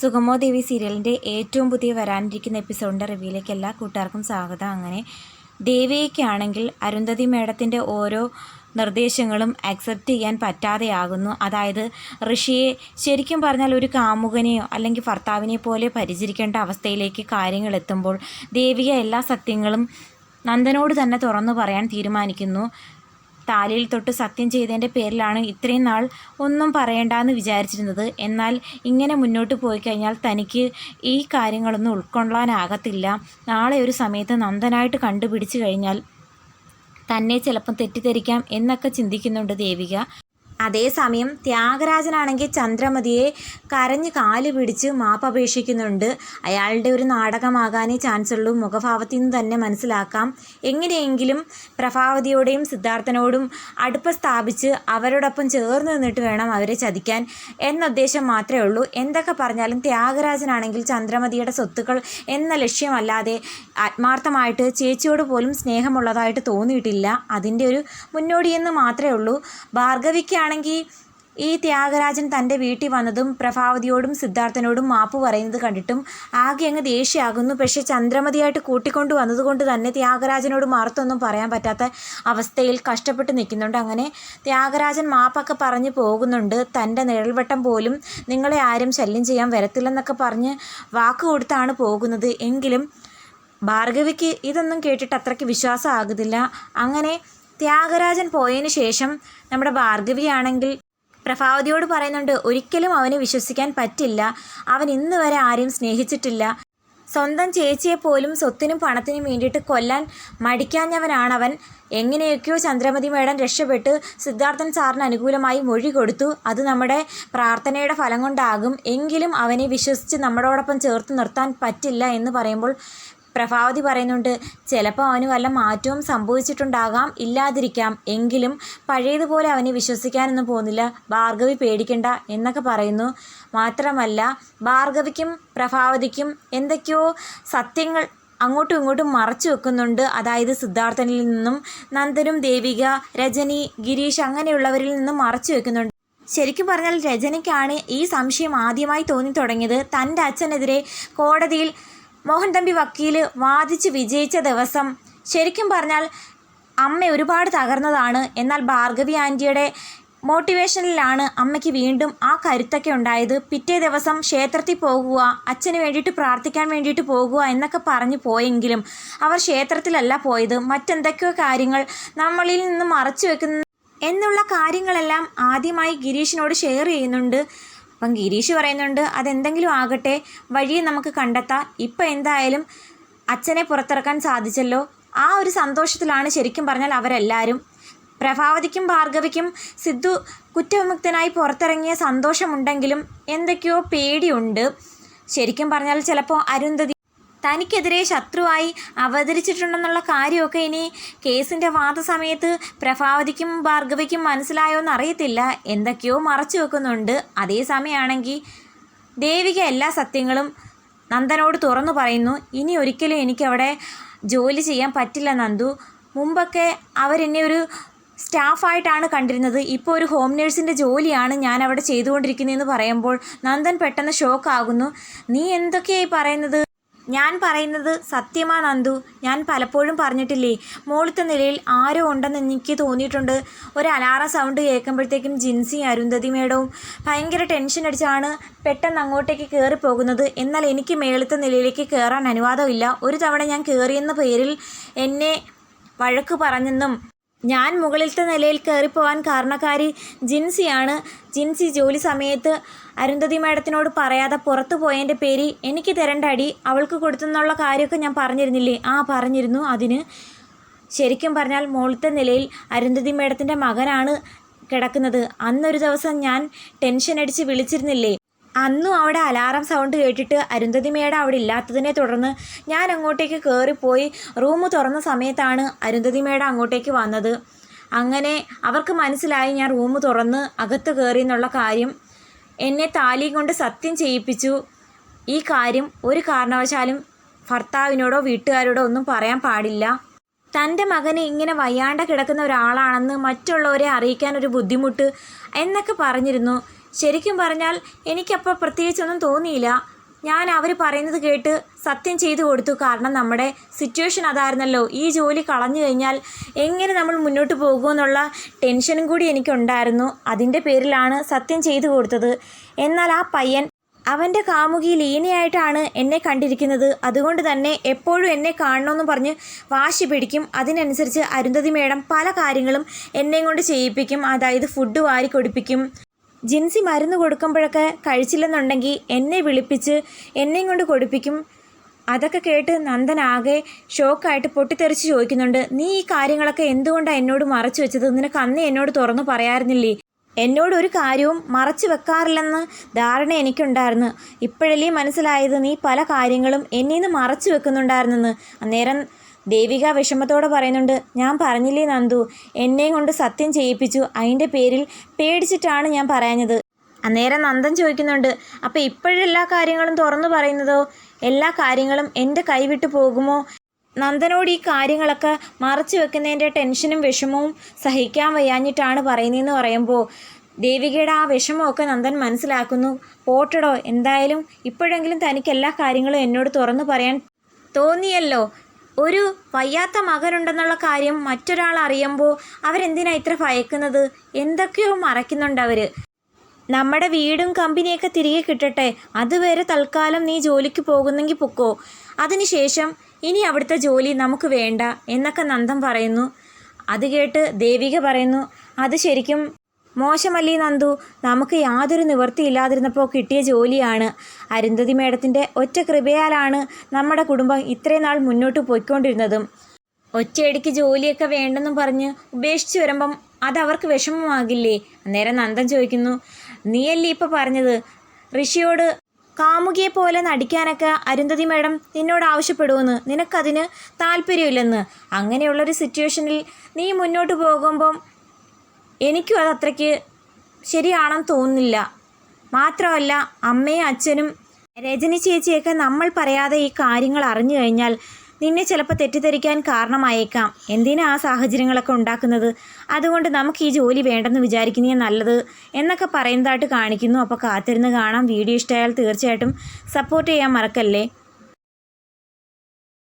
സുഗമോ ദേവി സീരിയലിന്റെ ഏറ്റവും പുതിയ വരാനിരിക്കുന്ന എപ്പിസോഡിന്റെ റിവ്യൂയിലേക്ക് എല്ലാ കൂട്ടുകാർക്കും സ്വാഗതം. അങ്ങനെ ദേവിയൊക്കെയാണെങ്കിൽ അരുന്ധതി മേഡത്തിന്റെ ഓരോ നിർദ്ദേശങ്ങളും അക്സെപ്റ്റ് ചെയ്യാൻ പറ്റാതെയാകുന്നു. അതായത് ഋഷിയെ ശരിക്കും പറഞ്ഞാൽ ഒരു കാമുകനെയോ അല്ലെങ്കിൽ ഭർത്താവിനെ പോലെ പരിചരിക്കേണ്ട അവസ്ഥയിലേക്ക് കാര്യങ്ങൾ എത്തുമ്പോൾ ദേവിക എല്ലാ സത്യങ്ങളും നന്ദനോട് തന്നെ തുറന്നു പറയാൻ തീരുമാനിക്കുന്നു. താലിയിൽ തൊട്ട് സത്യം ചെയ്തതിന്റെ പേരിലാണ് ഇത്രയും നാൾ ഒന്നും പറയണ്ടെന്ന് വിചാരിച്ചിരുന്നത്. എന്നാൽ ഇങ്ങനെ മുന്നോട്ട് പോയി കഴിഞ്ഞാൽ തനിക്ക് ഈ കാര്യങ്ങളൊന്നും ഉൾക്കൊള്ളാനാകത്തില്ല. നാളെ ഒരു സമയത്ത് നന്ദനായിട്ട് കണ്ടുപിടിച്ചു കഴിഞ്ഞാൽ തന്നെ ചിലപ്പം തെറ്റിദ്ധരിക്കാം എന്നൊക്കെ ചിന്തിക്കുന്നുണ്ട് ദേവിക. അതേസമയം ത്യാഗരാജനാണെങ്കിൽ ചന്ദ്രമതിയെ കരഞ്ഞ് കാൽ പിടിച്ച് മാപ്പപേക്ഷിക്കുന്നുണ്ട് അയാളുടെ ഒരു നാടകമാകാനേ ചാൻസ് ഉള്ളൂ മുഖഭാവത്തിൽ നിന്ന് തന്നെ മനസ്സിലാക്കാം. എങ്ങനെയെങ്കിലും പ്രഭാവതിയോടെയും സിദ്ധാർത്ഥനോടും അടുപ്പം സ്ഥാപിച്ച് അവരോടൊപ്പം ചേർന്ന് നിന്നിട്ട് വേണം അവരെ ചതിക്കാൻ എന്ന ഉദ്ദേശം മാത്രമേ ഉള്ളൂ. എന്തൊക്കെ പറഞ്ഞാലും ത്യാഗരാജനാണെങ്കിൽ ചന്ദ്രമതിയുടെ സ്വത്തുക്കൾ എന്ന ലക്ഷ്യമല്ലാതെ ആത്മാർത്ഥമായിട്ട് ചേച്ചിയോട് പോലും സ്നേഹമുള്ളതായിട്ട് തോന്നിയിട്ടില്ല. അതിന്റെ ഒരു മുന്നോടിയെന്ന് മാത്രമേ ഉള്ളൂ. ഭാർഗവിക്കാണെങ്കിൽ ഈ ത്യാഗരാജൻ തന്റെ വീട്ടിൽ വന്നതും പ്രഭാവതിയോടും സിദ്ധാർത്ഥനോടും മാപ്പ് പറയുന്നത് കണ്ടിട്ടും ആകെ അങ്ങ് ദേഷ്യമാകുന്നു പക്ഷേ ചന്ദ്രമതിയായിട്ട് കൂട്ടിക്കൊണ്ട് വന്നതുകൊണ്ട് തന്നെ ത്യാഗരാജനോട് മറുത്തൊന്നും പറയാൻ പറ്റാത്ത അവസ്ഥയിൽ കഷ്ടപ്പെട്ട് നിൽക്കുന്നുണ്ട്. അങ്ങനെ ത്യാഗരാജൻ മാപ്പൊക്കെ പറഞ്ഞ് പോകുന്നുണ്ട്. തന്റെ നിഴൽവട്ടം പോലും നിങ്ങളെ ആരും ശല്യം ചെയ്യാൻ വരത്തില്ലെന്നൊക്കെ പറഞ്ഞ് വാക്ക് കൊടുത്താണ് പോകുന്നത്. എങ്കിലും ഭാർഗവിക്ക് ഇതൊന്നും കേട്ടിട്ട് അത്രയ്ക്ക് വിശ്വാസമാകുന്നില്ല അങ്ങനെ ത്യാഗരാജൻ പോയതിന് ശേഷം നമ്മുടെ ഭാർഗവിയാണെങ്കിൽ പ്രഭാവതിയോട് പറയുന്നുണ്ട് ഒരിക്കലും അവനെ വിശ്വസിക്കാൻ പറ്റില്ല. അവൻ ഇന്ന് വരെ ആരെയും സ്നേഹിച്ചിട്ടില്ല. സ്വന്തം ചേച്ചിയെ പോലും സ്വത്തിനും പണത്തിനും വേണ്ടിയിട്ട് കൊല്ലാൻ മടിക്കാഞ്ഞവനാണവൻ. എങ്ങനെയൊക്കെയോ ചന്ദ്രമതി മേഡം രക്ഷപ്പെട്ട് സിദ്ധാർത്ഥൻ സാറിന് അനുകൂലമായി മൊഴി കൊടുത്തു. അത് നമ്മുടെ പ്രാർത്ഥനയുടെ ഫലം കൊണ്ടാകും. എങ്കിലും അവനെ വിശ്വസിച്ച് നമ്മളോടൊപ്പം ചേർത്ത് നിർത്താൻ പറ്റില്ല എന്ന് പറയുമ്പോൾ പ്രഭാവതി പറയുന്നുണ്ട് ചിലപ്പോൾ അവന് വല്ല മാറ്റവും സംഭവിച്ചിട്ടുണ്ടാകാം ഇല്ലാതിരിക്കാം. എങ്കിലും പഴയതുപോലെ അവനെ വിശ്വസിക്കാനൊന്നും പോകുന്നില്ല. ഭാർഗവി പേടിക്കണ്ട എന്നൊക്കെ പറയുന്നു. മാത്രമല്ല ഭാർഗവിക്കും പ്രഭാവതിക്കും എന്തൊക്കെയോ സത്യങ്ങൾ അങ്ങോട്ടും ഇങ്ങോട്ടും മറച്ചു വെക്കുന്നുണ്ട്. അതായത് സിദ്ധാർത്ഥനിൽ നിന്നും നന്ദനും ദേവിക രജനി ഗിരീഷ് അങ്ങനെയുള്ളവരിൽ നിന്നും മറച്ചു വെക്കുന്നുണ്ട്. ശരിക്കും പറഞ്ഞാൽ രജനിക്കാണ് ഈ സംശയം ആദ്യമായി തോന്നി തുടങ്ങിയത്. തന്റെ അച്ഛനെതിരെ കോടതിയിൽ മോഹൻ തമ്പി വക്കീൽ വാദിച്ച് വിജയിച്ച ദിവസം ശരിക്കും പറഞ്ഞാൽ അമ്മ ഒരുപാട് തകർന്നതാണ്. എന്നാൽ ഭാർഗവി ആന്റിയുടെ മോട്ടിവേഷനിലാണ് അമ്മയ്ക്ക് വീണ്ടും ആ കരുത്തൊക്കെ ഉണ്ടായത്. പിറ്റേ ദിവസം ക്ഷേത്രത്തിൽ പോകുക അച്ഛന് വേണ്ടിയിട്ട് പ്രാർത്ഥിക്കാൻ വേണ്ടിയിട്ട് പോകുക എന്നൊക്കെ പറഞ്ഞു പോയെങ്കിലും അവർ ക്ഷേത്രത്തിലല്ല പോയത്. മറ്റെന്തൊക്കെയോ കാര്യങ്ങൾ നമ്മളിൽ നിന്ന് മറച്ചു വെക്കുന്ന എന്നുള്ള കാര്യങ്ങളെല്ലാം ആദ്യമായി ഗിരീഷിനോട് ഷെയർ ചെയ്യുന്നുണ്ട്. അപ്പം ഗിരീഷ് പറയുന്നുണ്ട് അതെന്തെങ്കിലും ആകട്ടെ വഴിയെ നമുക്ക് കണ്ടെത്താം. ഇപ്പം എന്തായാലും അച്ഛനെ പുറത്തിറക്കാൻ സാധിച്ചല്ലോ. ആ ഒരു സന്തോഷത്തിലാണ് ശരിക്കും പറഞ്ഞാൽ അവരെല്ലാവരും. പ്രഭാവതിക്കും ഭാർഗവിക്കും സിദ്ധു കുറ്റവിമുക്തനായി പുറത്തിറങ്ങിയ സന്തോഷമുണ്ടെങ്കിലും എന്തൊക്കെയോ പേടിയുണ്ട്. ശരിക്കും പറഞ്ഞാൽ ചിലപ്പോൾ അരുന്ധതി തനിക്കെതിരെ ശത്രുവായി അവതരിച്ചിട്ടുണ്ടെന്നുള്ള കാര്യമൊക്കെ ഇനി കേസിന്റെ വാദസമയത്ത് പ്രഭാവതിക്കും ഭാർഗവിക്കും മനസ്സിലായോന്ന് അറിയത്തില്ല എന്തൊക്കെയോ മറച്ചു വെക്കുന്നുണ്ട്. അതേസമയമാണെങ്കിൽ ദേവിക എല്ലാ സത്യങ്ങളും നന്ദനോട് തുറന്നു പറയുന്നു. ഇനി ഒരിക്കലും എനിക്കവിടെ ജോലി ചെയ്യാൻ പറ്റില്ല നന്ദു. മുമ്പൊക്കെ അവരെന്നെ ഒരു സ്റ്റാഫായിട്ടാണ് കണ്ടിരുന്നത്. ഇപ്പോൾ ഒരു ഹോം നേഴ്സിന്റെ ജോലിയാണ് ഞാൻ അവിടെ ചെയ്തുകൊണ്ടിരിക്കുന്നതെന്ന് പറയുമ്പോൾ നന്ദൻ പെട്ടെന്ന് ഷോക്കാകുന്നു. നീ എന്തൊക്കെയായി പറയുന്നത്? ഞാൻ പറയുന്നത് സത്യമാണ് അന്തു ഞാൻ പലപ്പോഴും പറഞ്ഞിട്ടില്ലേ മോളത്തെ നിലയിൽ ആരോ ഉണ്ടെന്ന് എനിക്ക് തോന്നിയിട്ടുണ്ട്. ഒരു അലാറം സൗണ്ട് കേൾക്കുമ്പോഴത്തേക്കും ജിൻസി അരുന്ധതി മേഡവും ഭയങ്കര ടെൻഷൻ അടിച്ചാണ് പെട്ടെന്ന് അങ്ങോട്ടേക്ക് കയറി പോകുന്നത് എന്നാൽ എനിക്ക് മേളത്തെ നിലയിലേക്ക് കയറാൻ അനുവാദമില്ല. ഒരു തവണ ഞാൻ കയറിയെന്ന പേരിൽ എന്നെ വഴക്ക് പറഞ്ഞെന്നും ഞാൻ മുകളിലത്തെ നിലയിൽ കയറിപ്പോവാൻ കാരണക്കാരി ജിൻസിയാണ്. ജിൻസി ജോലി സമയത്ത് അരുന്ധതി മാഡത്തിനോട് പറയാതെ പുറത്തു പോയതിന്റെ പേര് എനിക്ക് തരേണ്ട അടി അവൾക്ക് കൊടുത്തെന്നുള്ള കാര്യമൊക്കെ ഞാൻ പറഞ്ഞിരുന്നില്ലേ? ആ പറഞ്ഞിരുന്നു. അതിന് ശരിക്കും പറഞ്ഞാൽ മുകളിലത്തെ നിലയിൽ അരുന്ധതി മാഡത്തിന്റെ മകനാണ് കിടക്കുന്നത്. അന്നൊരു ദിവസം ഞാൻ ടെൻഷൻ അടിച്ച് വിളിച്ചിരുന്നില്ലേ? അന്നും അവിടെ അലാറം സൗണ്ട് കേട്ടിട്ട് അരുന്ധതി മേഡം അവിടെ ഇല്ലാത്തതിനെ തുടർന്ന് ഞാൻ അങ്ങോട്ടേക്ക് കയറിപ്പോയി റൂം തുറന്ന സമയത്താണ് അരുന്ധതി മേഡം അങ്ങോട്ടേക്ക് വന്നത്. അങ്ങനെ അവർക്ക് മനസ്സിലായി ഞാൻ റൂം തുറന്ന് അകത്ത് കയറി എന്നുള്ള കാര്യം. എന്നെ താലി കൊണ്ട് സത്യം ചെയ്യിപ്പിച്ചു. ഈ കാര്യം ഒരു കാരണവശാലും ഭർത്താവിനോടോ വീട്ടുകാരോടോ ഒന്നും പറയാൻ പാടില്ല. തന്റെ മകന് ഇങ്ങനെ വയ്യാണ്ട കിടക്കുന്ന ഒരാളാണെന്ന് മറ്റുള്ളവരെ അറിയിക്കാൻ ഒരു ബുദ്ധിമുട്ട് എന്നൊക്കെ പറഞ്ഞിരുന്നു. ശരിക്കും പറഞ്ഞാൽ എനിക്കപ്പോൾ പ്രത്യേകിച്ചൊന്നും തോന്നിയില്ല. ഞാൻ അവർ പറയുന്നത് കേട്ട് സത്യം ചെയ്തു കൊടുത്തു. കാരണം നമ്മുടെ സിറ്റുവേഷൻ അതായിരുന്നല്ലോ. ഈ ജോലി കളഞ്ഞു കഴിഞ്ഞാൽ എങ്ങനെ നമ്മൾ മുന്നോട്ട് പോകുമെന്നുള്ള ടെൻഷനും കൂടി എനിക്കുണ്ടായിരുന്നു. അതിന്റെ പേരിലാണ് സത്യം ചെയ്തു കൊടുത്തത്. എന്നാൽ ആ പയ്യൻ അവന്റെ കാമുകി ലീനയായിട്ടാണ് എന്നെ കണ്ടിരിക്കുന്നത്. അതുകൊണ്ട് തന്നെ എപ്പോഴും എന്നെ കാണണമെന്ന് പറഞ്ഞ് വാശി പിടിക്കും. അതിനനുസരിച്ച് അരുന്ധതി മേഡം പല കാര്യങ്ങളും എന്നെയും കൊണ്ട് ചെയ്യിപ്പിക്കും. അതായത് ഫുഡ് വാരി കൊടുപ്പിക്കും. ജിൻസി മരുന്ന് കൊടുക്കുമ്പോഴൊക്കെ കഴിച്ചില്ലെന്നുണ്ടെങ്കിൽ എന്നെ വിളിപ്പിച്ച് എന്നെയും കൊണ്ട് കൊടുപ്പിക്കും. അതൊക്കെ കേട്ട് നന്ദൻ ആകെ ഷോക്കായിട്ട് പൊട്ടിത്തെറിച്ച് ചോദിക്കുന്നുണ്ട്. നീ ഈ കാര്യങ്ങളൊക്കെ എന്തുകൊണ്ടാണ് എന്നോട് മറച്ചു വെച്ചത്? നിനക്ക് അന്ന് എന്നോട് തുറന്നു പറയാറുന്നില്ലേ? എന്നോട് ഒരു കാര്യവും മറച്ചു വെക്കാറില്ലെന്ന് ധാരണ എനിക്കുണ്ടായിരുന്നു. ഇപ്പോഴല്ലേ മനസ്സിലായത് നീ പല കാര്യങ്ങളും എന്നിൽ നിന്ന് മറച്ചു വെക്കുന്നുണ്ടായിരുന്നെന്ന്. അന്നേരം ദേവിക വിഷമത്തോടെ പറയുന്നുണ്ട് ഞാൻ പറഞ്ഞില്ലേ നന്ദു എന്നെയും കൊണ്ട് സത്യം ചെയ്യിപ്പിച്ചു അതിന്റെ പേരിൽ പേടിച്ചിട്ടാണ് ഞാൻ പറയാഞ്ഞത്. അന്നേരം നന്ദൻ ചോദിക്കുന്നുണ്ട് അപ്പോൾ ഇപ്പോഴെല്ലാ കാര്യങ്ങളും തുറന്നു പറയുന്നതോ? എല്ലാ കാര്യങ്ങളും എന്റെ കൈവിട്ടു പോകുമോ? നന്ദനോട് ഈ കാര്യങ്ങളൊക്കെ മറച്ചു വെക്കുന്നതിന്റെ ടെൻഷനും വിഷമവും സഹിക്കാൻ വയ്യാഞ്ഞിട്ടാണ് പറയുന്നതെന്ന് പറയുമ്പോൾ ദേവികയുടെ ആ വിഷമമൊക്കെ നന്ദൻ മനസ്സിലാക്കുന്നു. പോട്ടടോ എന്തായാലും ഇപ്പോഴെങ്കിലും തനിക്ക് എല്ലാ കാര്യങ്ങളും എന്നോട് തുറന്നു പറയാൻ തോന്നിയല്ലോ ഒരു വയ്യാത്ത മകനുണ്ടെന്നുള്ള കാര്യം മറ്റൊരാൾ അറിയുമ്പോൾ അവരെന്തിനാ ഇത്ര ഭയക്കുന്നത്? എന്തൊക്കെയോ മറയ്ക്കുന്നുണ്ട് അവർ നമ്മുടെ വീടും കമ്പനിയൊക്കെ തിരികെ കിട്ടട്ടെ. അതുവരെ തൽക്കാലം നീ ജോലിക്ക് പോകുന്നെങ്കിൽ പൊക്കോ. അതിനുശേഷം ഇനി അവിടുത്തെ ജോലി നമുക്ക് വേണ്ട എന്നൊക്കെ നന്ദം പറയുന്നു. അത് കേട്ട് ദേവിക പറയുന്നു അത് ശരിക്കും മോശമല്ലേ നന്ദു? നമുക്ക് യാതൊരു നിവൃത്തിയില്ലാതിരുന്നപ്പോൾ കിട്ടിയ ജോലിയാണ്. അരുന്ധതി മേഡത്തിന്റെ ഒറ്റ കൃപയാലാണ് നമ്മുടെ കുടുംബം ഇത്രയും നാൾ മുന്നോട്ട് പോയിക്കൊണ്ടിരുന്നതും. ഒറ്റയടിക്ക് ജോലിയൊക്കെ വേണ്ടെന്നും പറഞ്ഞ് ഉപേക്ഷിച്ച് വരുമ്പം അത് അവർക്ക് വിഷമമാകില്ലേ? അന്നേരം നന്ദൻ ചോദിക്കുന്നു നീയല്ലേ ഇപ്പോൾ പറഞ്ഞത്? ഋഷിയോട് കാമുകിയെ പോലെ നടിക്കാനൊക്കെ അരുന്ധതി മേഡം നിന്നോട് ആവശ്യപ്പെടുമെന്ന് നിനക്കതിന് താല്പര്യമില്ലെന്ന്. അങ്ങനെയുള്ളൊരു സിറ്റുവേഷനിൽ നീ മുന്നോട്ട് പോകുമ്പം എനിക്കും അത് അത്രയ്ക്ക് ശരിയാണെന്ന് തോന്നുന്നില്ല. മാത്രമല്ല അമ്മയും അച്ഛനും രജനി ചേച്ചിയൊക്കെ നമ്മൾ പറയാതെ ഈ കാര്യങ്ങൾ അറിഞ്ഞു കഴിഞ്ഞാൽ നിന്നെ ചിലപ്പോൾ തെറ്റിദ്ധരിക്കാൻ കാരണമായേക്കാം. എന്തിനാ ആ സാഹചര്യങ്ങളൊക്കെ ഉണ്ടാക്കുന്നത്? അതുകൊണ്ട് നമുക്ക് ഈ ജോലി വേണ്ടെന്ന് വിചാരിക്കുന്നേ നല്ലത് എന്നൊക്കെ പറയുന്നതായിട്ട് കാണിക്കുന്നു. അപ്പോൾ കാത്തിരുന്ന് കാണാം. വീഡിയോ ഇഷ്ടമായാൽ തീർച്ചയായിട്ടും സപ്പോർട്ട് ചെയ്യാൻ മറക്കല്ലേ?